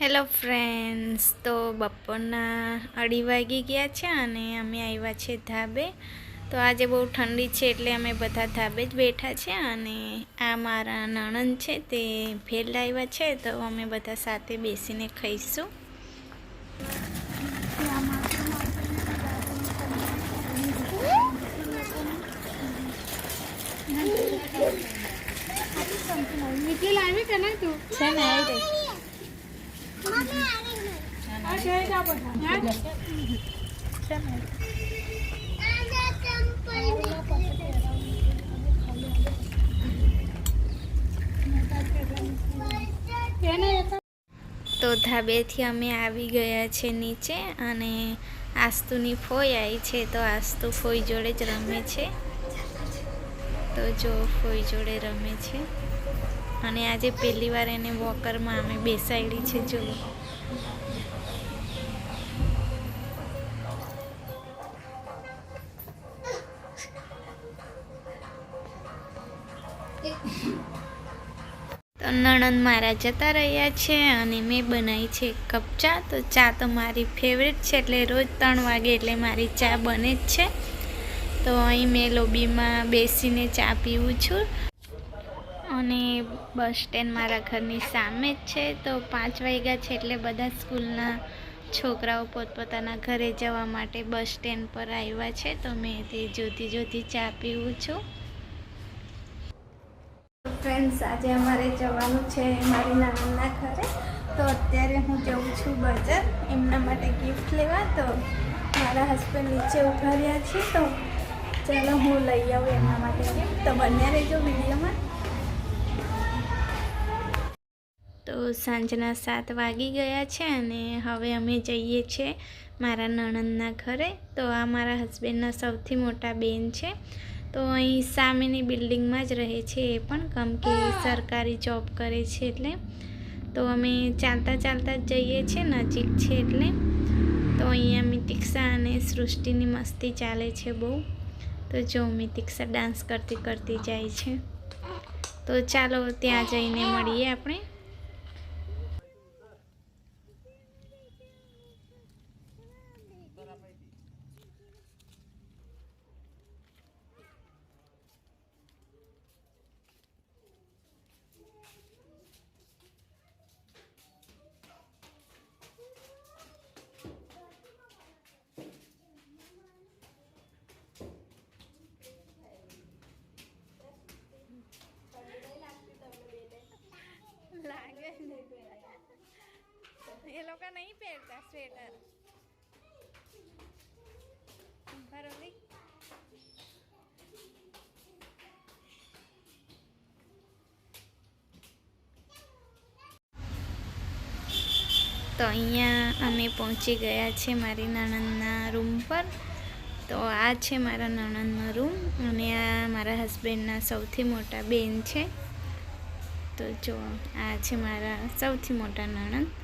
Hello friends તો બપોરના અઢી વાગી ગયા છે અને અમે આવ્યા છે ધાબે. તો આજે બહુ ઠંડી છે એટલે અમે બધા ધાબે જ બેઠા છે અને આ મારા નણંદ છે તે ભેલ લાવ્યા છે તો અમે બધા સાથે બેસીને ખાઈશું. છે ને આવી રહી આ છે કા બધા છે ને કેને તો ધાબેથી અમે આવી ગયા છે નીચે અને આસ્તુની ફોઈ આવી છે. તો આસ્તુ ફોઈ જોડે જ રમે છે. તો જો ફોઈ જોડે રમે છે. અને આજે પહેલી વાર એને વોકરમાં અમે બેસાડી છે જો તો નણંદ મારા જતા રહ્યા છે અને મેં બનાવી છે એક કપ ચા. તો ચા તો મારી ફેવરેટ છે એટલે રોજ ત્રણ વાગે એટલે મારી ચા બને જ છે. તો અહીં મેં લોબીમાં બેસીને ચા પીવું છું. અને બસ સ્ટેન્ડ મારા ઘરની સામે જ છે. તો પાંચ વાગ્યા છે એટલે બધા સ્કૂલના છોકરાઓ પોતપોતાના ઘરે જવા માટે બસ સ્ટેન્ડ પર આવ્યા છે. તો મેં તે જોતી જોતી ચા પીવું છું. ફ્રેન્ડ્સ આજે અમારે જવાનું છે મારી નાનીના ઘરે. તો અત્યારે હું જઉં છું બજાર. એમના માટે ગિફ્ટ લેવા. તો મારા હસબન્ડ નીચે ઊભા રહ્યા છે. તો ચાલો હું લઈ આવું એમના માટે ગિફ્ટ તો બંને રહેજો વિડીયોમાં. તો સાંજના સાત વાગી ગયા છે અને હવે અમે જઈએ છીએ મારા નણંદના ઘરે. તો આ મારા હસબન્ડના સૌથી મોટા બેન છે. તો અહીં સામેની બિલ્ડિંગમાં જ રહે છે એ પણ, કમ કે સરકારી જોબ કરે છે એટલે. તો અમે ચાલતા ચાલતા જ જઈએ છીએ નજીક છે એટલે. તો અહીંયા મિતિક્ષા અને સૃષ્ટિની મસ્તી ચાલે છે બહુ. તો જો મિતિક્ષા ડાન્સ કરતી કરતી જાય છે. તો ચાલો ત્યાં જઈને મળીએ આપણે. એ લોકો નહીં પહેરતા સ્વેટર બરોબર તો અહીંયા અમે પહોંચી ગયા છે મારી નણંદના રૂમ પર તો આ છે મારા નણંદનો રૂમ અને આ મારા હસબન્ડના સૌથી મોટા બેન છે તો જો આ છે મારા સૌથી મોટા નણંદ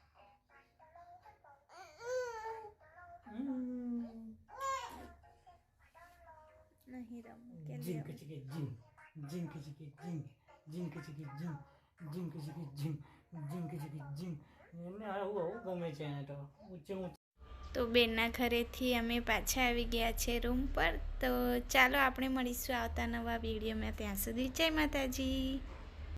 રમું કે જીમ કે છે કે જીમ ઝીંક ઝીકી ઝીંક ઝીંક ઝીકી ઝીંક ઝીંક ઝીકી ઝીંક ઝીંક ઝીકી એને આવું આવું ગમે છે એને તો. ઊંચે ઊંચે. તો બેનના ઘરેથી અમે પાછા આવી ગયા છે રૂમ પર. તો ચાલો આપણે મળીશું આવતા નવા વિડીયોમાં. ત્યાં સુધી જય માતાજી.